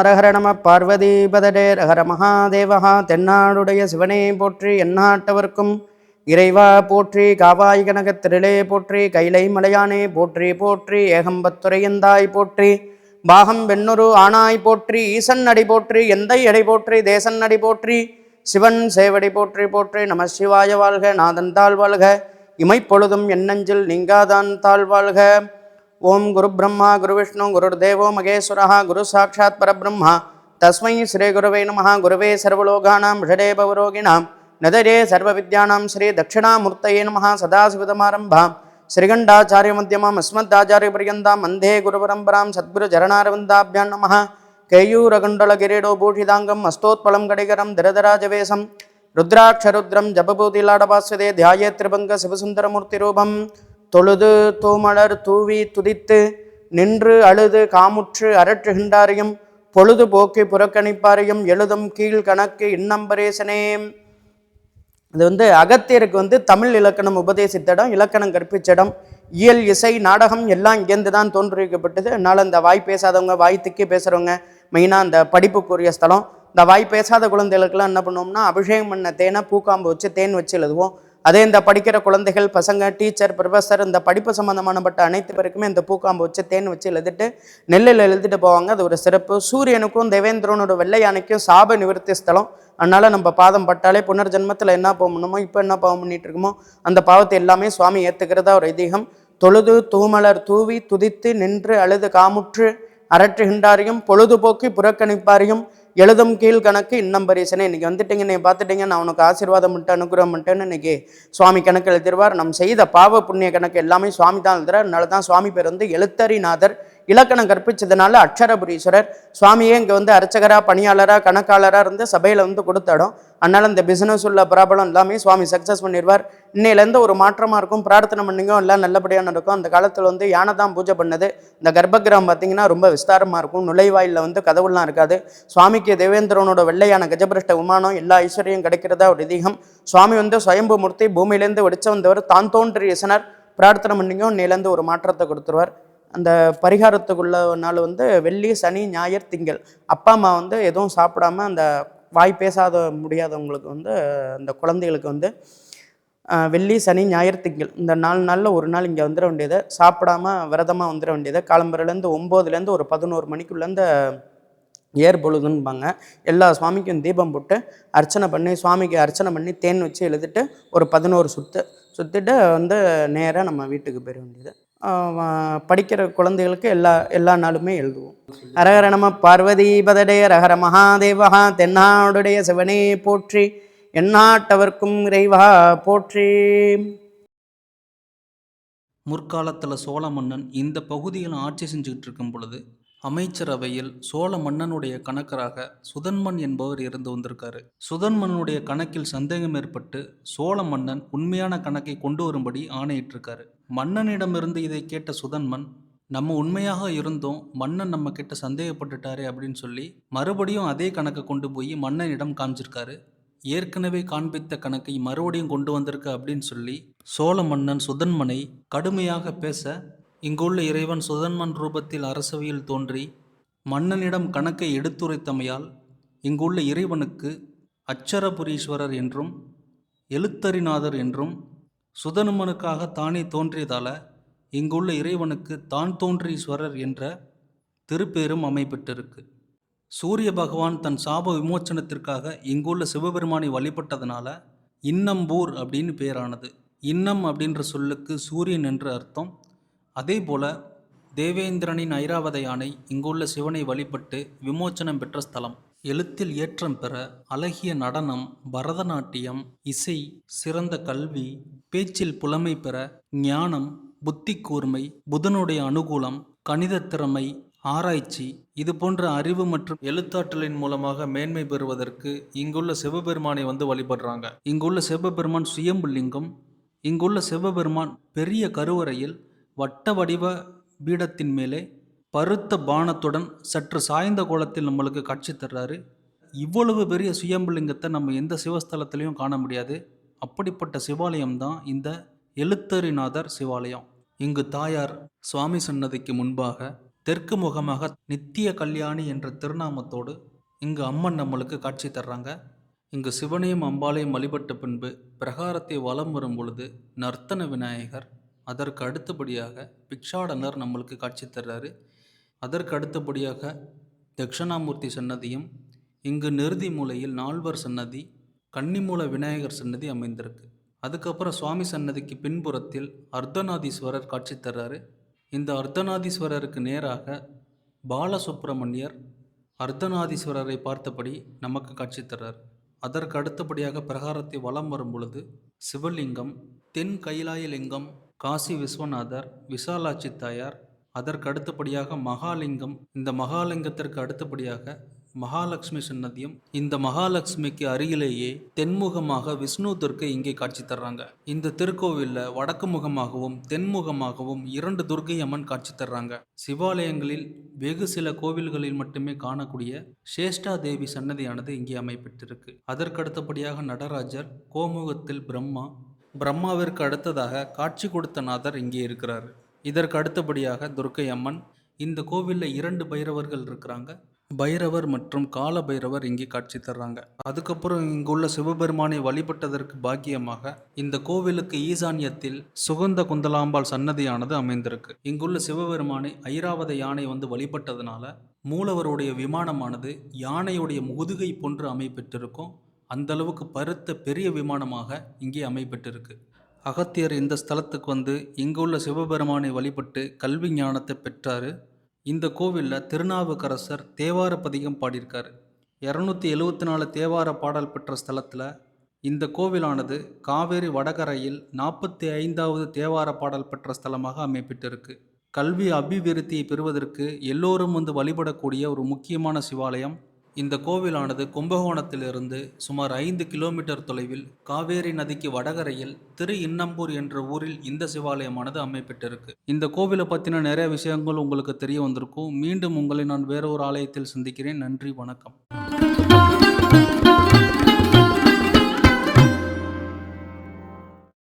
அரஹர நம பார்வதிபதடே ரஹர மகாதேவஹா தென்னாடுடைய சிவனே போற்றி எந்நாட்டவர்க்கும். இறைவா போற்றி காவாய் கனகத் போற்றி கைலை மலையானே போற்றி போற்றி ஏகம்பத்துரையந்தாய் போற்றி பாகம் வெண்ணுரு ஆனாய் போற்றி ஈசன் அடி போற்றி எந்தை அடி போற்றி தேசன் அடி போற்றி சிவன் சேவடி போற்றி போற்றி நம சிவாய வாழ்க நாதன் தாழ் வாழ்க இமைப்பொழுதும் எண்ணஞ்சில் நீங்காதான் தாழ் வாழ்க. ஓம் குரு பிரம்மா குரு விஷ்ணு குரு தேவோ மகேஸ்வரः குரு சாட்சாத் பரபிரம்மா. தஸ்மை ஸ்ரீ குருவே நம குருவே சர்வலோகானாம் ஷடே பவரோகிணாம் நதரே சர்வ வித்யானாம் ஸ்ரீ தட்சிணாமூர்த்தயே நமः சதாசிவதமாரம்பாம் ஸ்ரீகண்டாச்சாரியமத்தியமாம் அஸ்மத்தாச்சாரியபர்யந்தாம் வந்தே குருபரம்பராம் நம கேயூரகுண்டல கிரீடோ பூஷிதாங்கம் அஸ்தோத்பலம் கடிகரம் திரதராஜவேசம். ருத்ராட்சருத்ரம் ஜபபூதிலாடபாஸ்வதே தியாயே திரிபங்க சிவசுந்தரமூர்த்திரூபம் தொழுது தூமலர் தூவி துதித்து நின்று அழுது காமுற்று அரற்றுகின்றாரையும் பொழுதுபோக்கி புறக்கணிப்பாரையும் எழுதும் கீழ் கணக்கு இன்னம்பரேசனே. இது வந்து அகத்தியருக்கு வந்து தமிழ் இலக்கணம் உபதேசித்த இடம் இலக்கணம் கற்பிச்சிடம் இயல் இசை நாடகம் எல்லாம் இங்கேருந்து தான் தோன்றுவிக்கப்பட்டது அதனால் அந்த வாய் பேசாதவங்க வாய் திக்கி பேசுகிறவங்க மெயினாக அந்த படிப்புக்குரிய ஸ்தலம் இந்த வாய் பேசாத குழந்தைகளுக்கெல்லாம் என்ன பண்ணுவோம்னா அபிஷேகம் பண்ண தேனை பூக்காம்பு வச்சு தேன் வச்சு எழுதுவோம். அதே இந்த படிக்கிற குழந்தைகள் பசங்க டீச்சர் ப்ரொஃபஸர் இந்த படிப்பு சம்மந்தமானப்பட்ட அனைத்து பேருக்குமே இந்த பூக்காம்பு வச்சு தேன் வச்சு எழுதிட்டு நெல்லில் எழுதிட்டு போவாங்க. அது ஒரு சிறப்பு. சூரியனுக்கும் தேவேந்திரனோட வெள்ளை யானைக்கும் சாப நிவர்த்தி ஸ்தலம். அதனால் நம்ம பாதம் பட்டாலே புனர்ஜென்மத்தில் என்ன போகணுமோ இப்போ என்ன பாவம் பண்ணிட்டு இருக்கோமோ அந்த பாவத்தை எல்லாமே சுவாமி ஏற்றுக்கிறதா ஒரு ஐதீகம். தொழுது தூமலர் தூவி துதித்து நின்று அழுது காமுற்று அரற்றுகின்றாரையும் பொழுதுபோக்கி புறக்கணிப்பாரையும் எழுதும் கீழ் கணக்கு இன்னம் பரிசனே. இன்னைக்கு வந்துட்டீங்க நீ பார்த்துட்டீங்க நான் உனக்கு ஆசீர்வாதம் பண்ணிட்டு அனுகிரகம் பண்ணிட்டேன்னு இன்னைக்கு சுவாமி கணக்கு எழுதிடுவார் நம் செய்த பாவ புண்ணிய கணக்கு எல்லாமே சுவாமி தான் எழுதுறார். அதனால தான் சுவாமி பேர் வந்து எழுத்தறிநாதர் இலக்கணம் கற்பிச்சதுனால அக்ஷரபுரீஸ்வரர் சுவாமியே இங்கே வந்து அர்ச்சகராக பணியாளராக கணக்காளராக இருந்து சபையில் வந்து கொடுத்தடும். அதனால் இந்த பிஸ்னஸ் உள்ள ப்ராப்ளம் எல்லாமே சுவாமி சக்ஸஸ் பண்ணிடுவார். இன்னையிலேருந்து ஒரு மாற்றமாக இருக்கும். பிரார்த்தனை பண்ணிங்க. எல்லாம் நல்லபடியாக நடக்கும். அந்த காலத்தில் வந்து யானை தான் பூஜை பண்ணது. இந்த கர்ப்பகிரகம் பார்த்தீங்கன்னா ரொம்ப விஸ்தாரமாக இருக்கும். நுழைவாயிலில் வந்து கதவுலாம் இருக்காது. சுவாமிக்கு தேவேந்திரனோட வெள்ளையான கஜபிரஷ்ட விமானம் எல்லா ஐஸ்வர்யம் கிடைக்கிறதா ஒரு அதிகம் சுவாமி வந்து சுயம்பு மூர்த்தி பூமியிலேருந்து வெடிச்ச வந்தவர் தான் தோன்றிய இசனர். பிரார்த்தனை பண்ணிங்க. இன்னையிலேருந்து ஒரு மாற்றத்தை கொடுத்துருவார். அந்த பரிகாரத்துக்குள்ள நாள் வந்து வெள்ளி சனி ஞாயிறு திங்கள். அப்பா அம்மா வந்து எதுவும் சாப்பிடாம அந்த வாய் பேசாத முடியாதவங்களுக்கு வந்து அந்த குழந்தைகளுக்கு வந்து வெள்ளி சனி ஞாயிறு திங்கள். இந்த நாலு நாளில் ஒரு நாள் இங்கே வந்துட வேண்டியது. சாப்பிடாம விரதமாக வந்துட வேண்டியது. காலம்பரையிலேருந்து ஒம்போதுலேருந்து ஒரு பதினோரு மணிக்குள்ளேருந்து ஏற்பொழுதுன்பாங்க ஏர் எல்லா சுவாமிக்கும் தீபம் போட்டு அர்ச்சனை பண்ணி சுவாமிக்கு அர்ச்சனை பண்ணி தேன் வச்சு எழுதிட்டு ஒரு பதினோரு சுத்து. சுற்றிட்டு வந்து நேராக நம்ம வீட்டுக்கு போயிட வேண்டியது. படிக்கிற குழந்தைகளுக்கு எல்லா எல்லா நாளுமே எழுதுவோம். அரகர நம பார்வதி பதடே மகாதேவகா மகாதேவஹா தென்னாடுடைய சிவனே போற்றி எந்நாட்டவர்க்கும் இறைவா போற்றி. முற்காலத்தில் சோழ மன்னன் இந்த பகுதியில் ஆட்சி செஞ்சுக்கிட்டு இருக்கும் பொழுது அமைச்சரவையில் சோழ மன்னனுடைய கணக்கராக சுதன்மன் என்பவர் இருந்து வந்திருக்காரு. சுதன்மனுடைய கணக்கில் சந்தேகம் ஏற்பட்டு சோழ மன்னன் உண்மையான கணக்கை கொண்டு வரும்படி ஆணையிட்டிருக்காரு. மன்னனிடமிருந்து இதை கேட்ட சுதன்மன் நம்ம உண்மையாக இருந்தோம் மன்னன் நம்ம கிட்ட சந்தேகப்பட்டுட்டாரே அப்படின்னு சொல்லி மறுபடியும் அதே கணக்கை கொண்டு போய் மன்னனிடம் காமிச்சிருக்காரு. ஏற்கனவே காண்பித்த கணக்கை மறுபடியும் கொண்டு வந்திருக்க அப்படின்னு சொல்லி சோழ மன்னன் சுதன்மனை கடுமையாக பேச இங்குள்ள இறைவன் சுதன்மன் ரூபத்தில் அரசவையில் தோன்றி மன்னனிடம் கணக்கை எடுத்துரைத்தமையால் இங்குள்ள இறைவனுக்கு அச்சரபுரீஸ்வரர் என்றும் எழுத்தறிநாதர் என்றும் சுதனுமனுக்காக தானே தோன்றியதால இங்குள்ள இறைவனுக்கு தான் தோன்றீஸ்வரர் என்ற திருப்பேரும் அமைப்பெற்றிருக்கு சூரிய பகவான் தன் சாப விமோச்சனத்திற்காக இங்குள்ள சிவபெருமானை வழிபட்டதனால இன்னம்பூர் அப்படின்னு பேரானது. இன்னம் அப்படின்ற சொல்லுக்கு சூரியன் என்று அர்த்தம். அதே போல தேவேந்திரனின் ஐராவத யானை இங்குள்ள சிவனை வழிபட்டு விமோச்சனம் பெற்ற ஸ்தலம். எழுத்தில் ஏற்றம் பெற அழகிய நடனம் பரதநாட்டியம் இசை சிறந்த கல்வி பேச்சில் புலமை பெற ஞானம் புத்தி கூர்மை புதனுடைய அனுகூலம் கணித திறமை ஆராய்ச்சி இது போன்ற அறிவு மற்றும் எழுத்தாற்றலின் மூலமாக மேன்மை பெறுவதற்கு இங்குள்ள சிவபெருமானை வந்து வழிபடுறாங்க. இங்குள்ள சிவபெருமான் சுயம்புலிங்கம் இங்குள்ள சிவபெருமான் பெரிய கருவறையில் வட்ட வடிவ பீடத்தின் மேலே பருத்த பானத்துடன் சற்று சாய்ந்த கோலத்தில் நம்மளுக்கு காட்சி தர்றாரு. இவ்வளவு பெரிய சுயம்புலிங்கத்தை நம்ம எந்த சிவஸ்தலத்திலையும் காண முடியாது. அப்படிப்பட்ட சிவாலயம் தான் இந்த எழுத்தறிநாதர் சிவாலயம். இங்கு தாயார் சுவாமி சன்னதிக்கு முன்பாக தெற்கு முகமாக நித்திய கல்யாணி என்ற திருநாமத்தோடு இங்கு அம்மன் நம்மளுக்கு காட்சி தர்றாங்க. இங்கு சிவனையும் அம்பாளையும் வழிபட்ட பின்பு பிரகாரத்தை வலம் வரும் பொழுது நர்த்தன விநாயகர் அதற்கு அடுத்தபடியாக பிக்ஷாடனர் நம்மளுக்கு காட்சி தர்றாரு. அதற்கு அடுத்தபடியாக தட்சிணாமூர்த்தி சன்னதியும் இங்கு நிறுதி மூலையில் நால்வர் சன்னதி கன்னிமூல விநாயகர் சன்னதி அமைந்திருக்கு. அதுக்கப்புறம் சுவாமி சன்னதிக்கு பின்புறத்தில் அர்த்தநாதீஸ்வரர் காட்சி தர்றாரு. இந்த அர்த்தநாதீஸ்வரருக்கு நேராக பாலசுப்பிரமணியர் அர்த்தநாதீஸ்வரரை பார்த்தபடி நமக்கு காட்சி தர்றார். அதற்கு அடுத்தபடியாக பிரகாரத்தை வலம் வரும் பொழுது சிவலிங்கம் தென் கைலாய லிங்கம் காசி விஸ்வநாதர் விசாலாட்சி தாயார் அதற்கு அடுத்தபடியாக மகாலிங்கம் இந்த மகாலிங்கத்திற்கு அடுத்தபடியாக மகாலட்சுமி சன்னதியும் இந்த மகாலட்சுமிக்கு அருகிலேயே தென்முகமாக விஷ்ணு துர்க்கை இங்கே காட்சி தர்றாங்க. இந்த திருக்கோவிலில் வடக்கு முகமாகவும் தென்முகமாகவும் இரண்டு துர்க்கை அம்மன் காட்சி தர்றாங்க. சிவாலயங்களில் வெகு சில கோவில்களில் மட்டுமே காணக்கூடிய சேஷ்டா தேவி சன்னதியானது இங்கே அமைப்பட்டிருக்கு அதற்கு அடுத்தபடியாக நடராஜர் கோமுகத்தில் பிரம்மா பிரம்மாவிற்கு அடுத்ததாக காட்சி கொடுத்த நாதர் இங்கே இருக்கிறார். இதற்கு அடுத்தபடியாக துர்க்கை அம்மன் இந்த கோவிலில் இரண்டு பைரவர்கள் இருக்கிறாங்க. பைரவர் மற்றும் கால பைரவர் இங்கே காட்சி தர்றாங்க. அதுக்கப்புறம் இங்குள்ள சிவபெருமானை வழிபட்டதற்கு பாக்கியமாக இந்த கோவிலுக்கு ஈசான்யத்தில் சுகந்த குந்தலாம்பாள் சன்னதியானது அமைந்திருக்கு. இங்குள்ள சிவபெருமானை ஐராவத யானை வந்து வழிபட்டதுனால மூலவருடைய விமானமானது யானையுடைய முதுகை போன்று அமைப்பெற்றிருக்கும் அந்த அளவுக்கு பருத்த பெரிய விமானமாக இங்கே அமைப்பட்டிருக்கு அகத்தியர் இந்த ஸ்தலத்துக்கு வந்து இங்குள்ள சிவபெருமானை வழிபட்டு கல்வி ஞானத்தை பெற்றார். இந்த கோவிலில் திருநாவுக்கரசர் தேவார பதிகம் பாடியிருக்கார். இரநூத்தி எழுவத்தி நாலு தேவார பாடல் பெற்ற ஸ்தலத்தில் இந்த கோவிலானது காவேரி வடகரையில் நாற்பத்தி ஐந்தாவது தேவார பாடல் பெற்ற ஸ்தலமாக அமைப்பிட்டிருக்கு. கல்வி அபிவிருத்தியை பெறுவதற்கு எல்லோரும் வந்து வழிபடக்கூடிய ஒரு முக்கியமான சிவாலயம் இந்த கோவிலானது கும்பகோணத்திலிருந்து சுமார் ஐந்து கிலோமீட்டர் தொலைவில் காவேரி நதிக்கு வடகரையில் திரு இன்னம்பூர் என்ற ஊரில் இந்த சிவாலயமானது அமைப்பட்டிருக்கு இந்த கோவிலை பற்றின நிறைய விஷயங்கள் உங்களுக்கு தெரிய வந்திருக்கும். மீண்டும் உங்களை நான் வேறொரு ஆலயத்தில் சந்திக்கிறேன். நன்றி வணக்கம்.